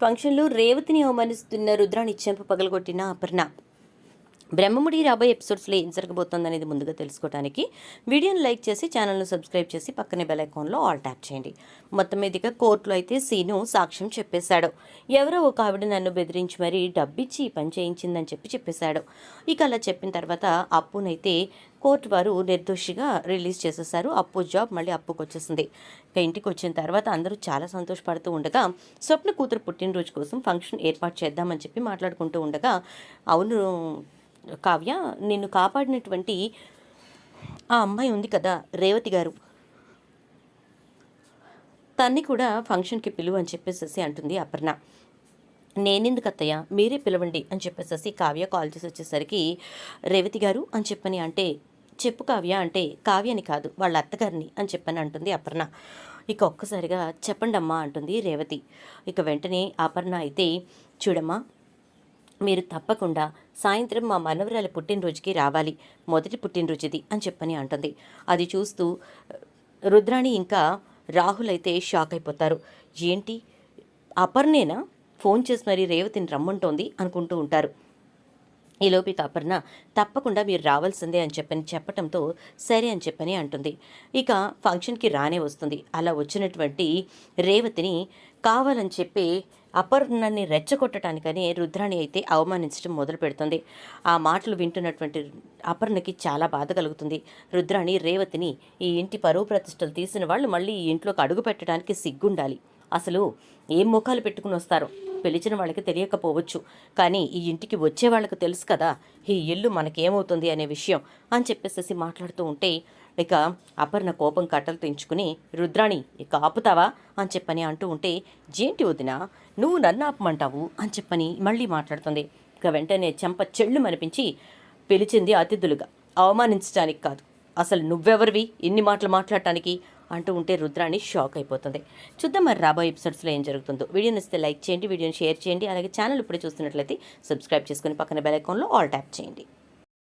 ఫంక్షన్లో రేవతిని అవమానిస్తున్న రుద్రాని చెంప పగలగొట్టిన అపర్ణ. బ్రహ్మముడి రాబోయే ఎపిసోడ్స్లో ఏం జరగబోతుంది అనేది ముందుగా తెలుసుకోవడానికి వీడియోని లైక్ చేసి ఛానల్ను సబ్స్క్రైబ్ చేసి పక్కనే బెల్ ఐకాన్లో ఆల్ ట్యాప్ చేయండి. మొత్తం మీదుగా కోర్టులో అయితే సీను సాక్ష్యం చెప్పేశాడు. ఎవరో ఒక ఆవిడ నన్ను బెదిరించి మరీ డబ్బిచ్చి పని చేయించిందని చెప్పి చెప్పేశాడు. ఇక అలా చెప్పిన తర్వాత అప్పునైతే కోర్టు వారు నిర్దోషిగా రిలీజ్ చేసేసారు అప్పు జాబ్ మళ్ళీ అప్పుకు వచ్చేసింది. ఇక ఇంటికి వచ్చిన తర్వాత అందరూ చాలా సంతోషపడుతూ ఉండగా స్వప్న కూతురు పుట్టినరోజు కోసం ఫంక్షన్ ఏర్పాటు చేద్దామని చెప్పి మాట్లాడుకుంటూ ఉండగా అవును కావ్య నిన్ను కాపాడినటువంటి ఆ అమ్మాయి ఉంది కదా రేవతి గారు. తన్ని కూడా ఫంక్షన్కి పిలువు అని చెప్పేసేసి అంటుంది అపర్ణ. నేనెందుకు అత్తయ్య మీరే పిలవండి అని చెప్పేసేసి కావ్య కాల్ చేసి వచ్చేసరికి రేవతి గారు అని చెప్పని అంటే చెప్పు కావ్య అంటే కావ్యని కాదు వాళ్ళ అత్తగారిని అని చెప్పని అంటుంది అపర్ణ. ఇక ఒక్కసారిగా చెప్పండమ్మా అంటుంది రేవతి. ఇక వెంటనే అపర్ణ అయితే చూడమ్మా మీరు తప్పకుండా సాయంత్రం మా మనవరాలి పుట్టినరోజుకి రావాలి. మొదటి పుట్టినరోజుది అని చెప్పని అంటుంది. అది చూస్తూ రుద్రాణి ఇంకా రాహుల్ అయితే షాక్ అయిపోతారు. ఏంటి? అపర్ణేనా? ఫోన్ చేసి మరి రేవతిని రమ్మంటోంది అనుకుంటూ ఉంటారు. ఈ లోపిక అపర్ణ తప్పకుండా మీరు రావాల్సిందే అని చెప్పని చెప్పటంతో సరే అని చెప్పని అంటుంది. ఇక ఫంక్షన్కి రానే వస్తుంది. అలా వచ్చినటువంటి రేవతిని కావాలని చెప్పి అపర్ణని రెచ్చగొట్టడానికని రుద్రాణి అయితే అవమానించడం మొదలు పెడుతుంది. ఆ మాటలు వింటున్నటువంటి అపర్ణకి చాలా బాధ కలుగుతుంది. రుద్రాణి రేవతిని ఈ ఇంటి పరువు ప్రతిష్టలు తీసిన వాళ్ళు మళ్ళీ ఈ ఇంట్లోకి అడుగు పెట్టడానికి సిగ్గుండాలి. అసలు ఏం ముఖాలు పెట్టుకుని వస్తారో? పిలిచిన వాళ్ళకి తెలియకపోవచ్చు. కానీ ఈ ఇంటికి వచ్చే వాళ్ళకి తెలుసు కదా ఈ ఇల్లు మనకేమవుతుంది అనే విషయం అని చెప్పేసేసి మాట్లాడుతూ ఉంటే ఇక అపర్ణ కోపం కట్టలు తెంచుకుని రుద్రాణి ఇక ఆపుతావా అని చెప్పని అంటూ ఉంటే జేంటి వదిన నువ్వు నన్ను ఆపమంటావు? అని చెప్పని మళ్ళీ మాట్లాడుతుంది. ఇక వెంటనే చెంప చెళ్ళు మనిపించి పిలిచింది అతిథులుగా. అవమానించడానికి కాదు. అసలు నువ్వెవరివి? ఇన్ని మాటలు మాట్లాడటానికి అంటూ ఉంటే రుద్రాణి షాక్ అయిపోతుంది. చూద్దాం మరి రాబోయే ఎపిసోడ్స్లో ఏం జరుగుతుందో. వీడియోని నచ్చితే లైక్ చేయండి వీడియోని షేర్ చేయండి అలాగే ఛానల్ ఇప్పుడే చూస్తున్నట్లయితే సబ్స్క్రైబ్ చేసుకుని పక్కన బెల్ ఐకాన్లో ఆల్ ట్యాప్ చేయండి.